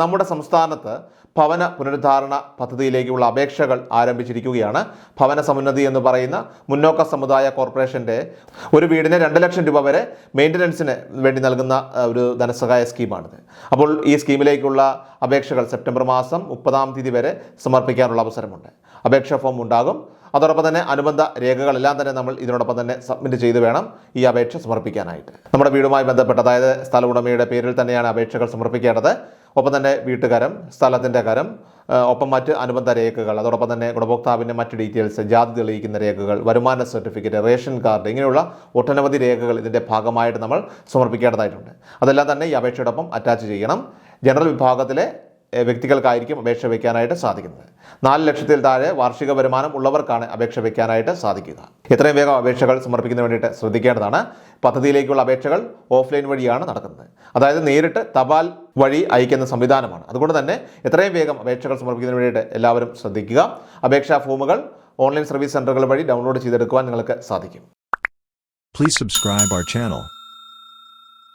നമ്മുടെ സംസ്ഥാനത്ത് ഭവന പുനരുദ്ധാരണ പദ്ധതിയിലേക്കുള്ള അപേക്ഷകൾ ആരംഭിച്ചിരിക്കുകയാണ്. ഭവന സമുന്നതി എന്ന് പറയുന്ന മുന്നോക്ക സമുദായ കോർപ്പറേഷന്റെ ഒരു വീടിന് രണ്ട് ലക്ഷം രൂപ വരെ മെയിന്റനൻസിന് വേണ്ടി നൽകുന്ന ഒരു ധനസഹായ സ്കീമാണിത്. അപ്പോൾ ഈ സ്കീമിലേക്കുള്ള അപേക്ഷകൾ സെപ്റ്റംബർ മാസം മുപ്പതാം തീയതി വരെ സമർപ്പിക്കാനുള്ള അവസരമുണ്ട്. അപേക്ഷാ ഫോം ഉണ്ടാകും. അതോടൊപ്പം തന്നെ അനുബന്ധ രേഖകളെല്ലാം തന്നെ നമ്മൾ ഇതിനോടൊപ്പം തന്നെ സബ്മിറ്റ് ചെയ്ത് വേണം ഈ അപേക്ഷ സമർപ്പിക്കാനായിട്ട്. നമ്മുടെ വീടുമായി ബന്ധപ്പെട്ട് അതായത് സ്ഥല ഉടമയുടെ പേരിൽ തന്നെയാണ് അപേക്ഷകൾ സമർപ്പിക്കേണ്ടത്. ഒപ്പം തന്നെ വീട്ടുകാരം സ്ഥലത്തിന്റെ കരം ഒപ്പം മറ്റ് അനുബന്ധ രേഖകൾ അതോടൊപ്പം തന്നെ ഗുണഭോക്താവിന്റെ മറ്റ് ഡീറ്റെയിൽസ് ജാതി തെളിയിക്കുന്ന രേഖകൾ വരുമാന സർട്ടിഫിക്കറ്റ് റേഷൻ കാർഡ് ഇങ്ങനെയുള്ള ഒട്ടനവധി രേഖകൾ ഇതിന്റെ ഭാഗമായിട്ട് നമ്മൾ സമർപ്പിക്കേണ്ടതായിട്ടുണ്ട്. അതെല്ലാം തന്നെ ഈ അപേക്ഷയോടൊപ്പം അറ്റാച്ച് ചെയ്യണം. ജനറൽ വിഭാഗത്തിലെ വ്യക്തികൾക്കായിരിക്കും അപേക്ഷ വയ്ക്കാനായിട്ട് സാധിക്കുന്നത്. നാല് ലക്ഷത്തിൽ താഴെ വാർഷിക വരുമാനം ഉള്ളവർക്കാണ് അപേക്ഷ വയ്ക്കാനായിട്ട് സാധിക്കുക. എത്രയും വേഗം അപേക്ഷകൾ സമർപ്പിക്കുന്നതിന് വേണ്ടിയിട്ട് ശ്രദ്ധിക്കേണ്ടതാണ്. പദ്ധതിയിലേക്കുള്ള അപേക്ഷകൾ ഓഫ്ലൈൻ വഴിയാണ് നടക്കുന്നത്. അതായത് നേരിട്ട് തപാൽ വഴി അയക്കുന്ന സംവിധാനമാണ്. അതുകൊണ്ട് തന്നെ എത്രയും വേഗം അപേക്ഷകൾ സമർപ്പിക്കുന്നതിന് വേണ്ടിയിട്ട് എല്ലാവരും ശ്രദ്ധിക്കുക. അപേക്ഷാ ഫോമുകൾ ഓൺലൈൻ സർവീസ് സെന്ററുകൾ വഴി ഡൗൺലോഡ് ചെയ്തെടുക്കുവാൻ നിങ്ങൾക്ക് സാധിക്കും. Please subscribe our channel.